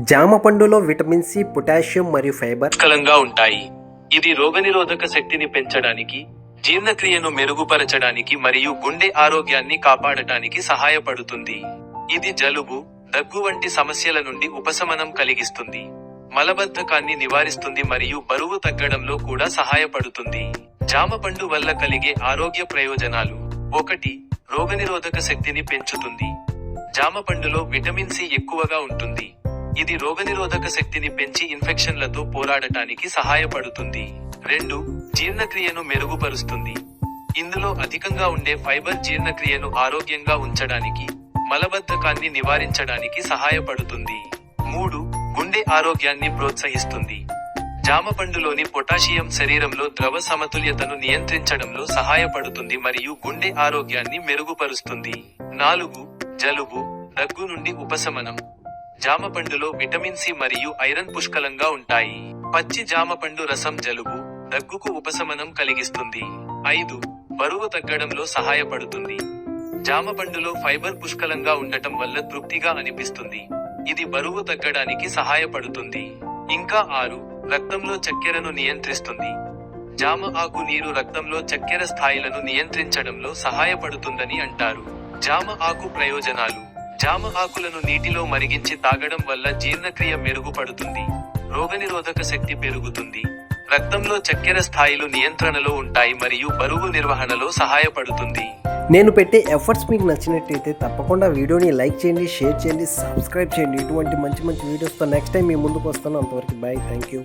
జామ పండులో vitamin C potassium మరియు ఫైబర్ పుష్కలంగా ఉంటాయి. ఇది రోగనిరోధక శక్తిని పెంచడానికి జీర్ణక్రియను మెరుగుపరచడానికి మరియు గుండె ఆరోగ్యాన్ని కాపాడటానికి సహాయపడుతుంది. ఇది జలుబు దగ్గు వంటి సమస్యల నుండి ఉపశమనం కలిగిస్తుంది. మలబద్ధకాన్ని నివారిస్తుంది మరియు బరువు తగ్గడంలో కూడా సహాయపడుతుంది. జామ పండు వల్ల కలిగే ఆరోగ్య ప్రయోజనాలు. ఒకటి రోగనిరోధక శక్తిని పెంచుతుంది. జామ పండులో విటమిన్ సి ఎక్కువగా ఉంటుంది. ఇది రోగనిరోధక శక్తిని పెంచి ఇన్ఫెక్షన్లతో పోరాడటానికి సహాయపడుతుంది. రెండు జీర్ణక్రియను మెరుగుపరుస్తుంది. ఇందులో అధికంగా ఉండే ఫైబర్ జీర్ణక్రియను ఆరోగ్యంగా ఉంచడానికి మలబద్ధకాన్ని నివారించడానికి సహాయపడుతుంది. మూడు గుండె ఆరోగ్యాన్ని ప్రోత్సహిస్తుంది. జామ పండులోని పొటాషియం శరీరంలో ద్రవ సమతుల్యతను నియంత్రించడంలో సహాయపడుతుంది మరియు గుండె ఆరోగ్యాన్ని మెరుగుపరుస్తుంది. నాలుగు జలుబు దగ్గు నుండి ఉపశమనం. జామ పండులో విటమిన్ సి మరియు ఐరన్ పుష్కలంగా ఉంటాయి. పచ్చి జామ పండు రసం జలుబు దగ్గుకు ఉపశమనం కలిగిస్తుంది. ఐదు బరువు తగ్గడంలో సహాయపడుతుంది. జామ పండులో ఫైబర్ పుష్కలంగా ఉండటం వల్ల తృప్తిగా అనిపిస్తుంది. ఇది బరువు తగ్గడానికి సహాయపడుతుంది. ఇంకా ఆరు రక్తంలో చక్కెరను నియంత్రిస్తుంది. జామ ఆకు నీరు రక్తంలో చక్కెర స్థాయిలను నియంత్రించడంలో సహాయపడుతుందని అంటారు. జామ ఆకు ప్రయోజనాలు. జామ ఆకులను నీటిలో మరిగించి తాగడం వల్ల జీర్ణక్రియ మెరుగుపడుతుంది రోగనిరోధక శక్తి పెరుగుతుంది. రక్తంలో చక్కెర స్థాయిలు నియంత్రణలో ఉంటాయి మరియు బరువు నిర్వహణలో సహాయపడుతుంది. నేను పెట్టే ఎఫర్ట్స్ మీకు నచ్చినట్టయితే తప్పకుండా వీడియోని లైక్ చేయండి షేర్ చేయండి సబ్స్క్రైబ్ చేయండి. ఇటువంటి మంచి మంచి వీడియోస్తో నెక్స్ట్ టైం మీ ముందుకు వస్తాను. అంతవరకు బాయ్ థ్యాంక్ యూ